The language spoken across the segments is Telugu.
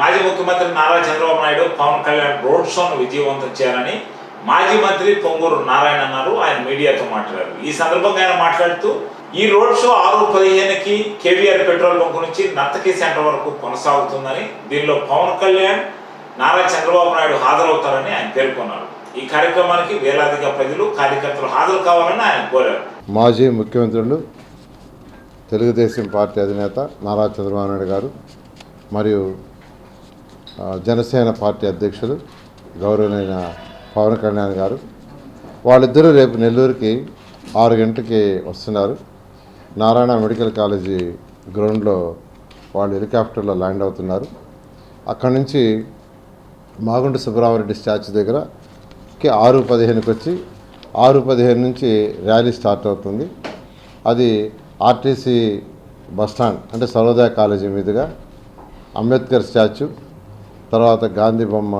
మాజీ ముఖ్యమంత్రి నారా చంద్రబాబు నాయుడు పవన్ కళ్యాణ్ రోడ్ షోను విజయవంతం చేయాలని మాజీ మంత్రి పొంగూరు నారాయణ అన్నారు. ఆయన మీడియాతో మాట్లాడారు. ఈ సందర్భంగా ఆయన మాట్లాడుతూ ఈ రోడ్ షో ఆరు పదిహేనుకి కేవీఆర్ పెట్రోల్ బంక్ నుంచి నర్తకి సెంటర్ వరకు కొనసాగుతుందని దీనిలో పవన్ కళ్యాణ్ నారా చంద్రబాబు నాయుడు హాజరవుతారని ఆయన పేర్కొన్నారు. ఈ కార్యక్రమానికి వేలాదిగా ప్రజలు కార్యకర్తలు హాజరు కావాలని ఆయన కోరారు. మాజీ ముఖ్యమంత్రులు తెలుగుదేశం పార్టీ అధినేత నారా చంద్రబాబు నాయుడు గారు మరియు జనసేన పార్టీ అధ్యక్షులు గౌరవనైన పవన్ కళ్యాణ్ గారు. వాళ్ళిద్దరూ రేపు నెల్లూరుకి ఆరు గంటలకి వస్తున్నారు. నారాయణ మెడికల్ కాలేజీ గ్రౌండ్లో వాళ్ళు హెలికాప్టర్లో ల్యాండ్ అవుతున్నారు. అక్కడి నుంచి మాగుంట సుబ్రహ్మరెడ్డి స్టాచ్యూ దగ్గరకి ఆరు పదిహేనుకి వచ్చి ఆరు పదిహేను నుంచి ర్యాలీ స్టార్ట్ అవుతుంది. అది ఆర్టీసీ బస్టాండ్ అంటే సర్వోదయ కాలేజీ మీదుగా అంబేద్కర్ స్టాచ్యూ తర్వాత గాంధీ బొమ్మ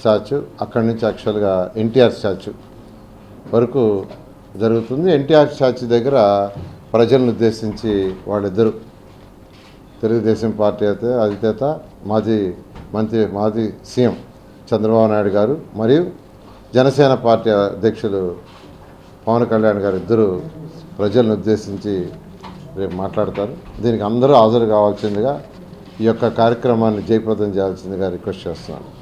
స్టాచ్యూ అక్కడి నుంచి యాక్చువల్గా ఎన్టీఆర్ స్టాచ్యూ వరకు జరుగుతుంది. ఎన్టీఆర్ స్టాచ్యూ దగ్గర ప్రజలను ఉద్దేశించి వాళ్ళిద్దరు తెలుగుదేశం పార్టీ అయితే అధినేత మాజీ మంత్రి మాజీ సీఎం చంద్రబాబు నాయుడు గారు మరియు జనసేన పార్టీ అధ్యక్షులు పవన్ కళ్యాణ్ గారు ఇద్దరు ప్రజలను ఉద్దేశించి రేపు మాట్లాడతారు. దీనికి అందరూ హాజరు కావాల్సిందిగా ఈ యొక్క కార్యక్రమాన్ని జయప్రదం చేయాల్సిందిగా రిక్వెస్ట్ చేస్తున్నాను.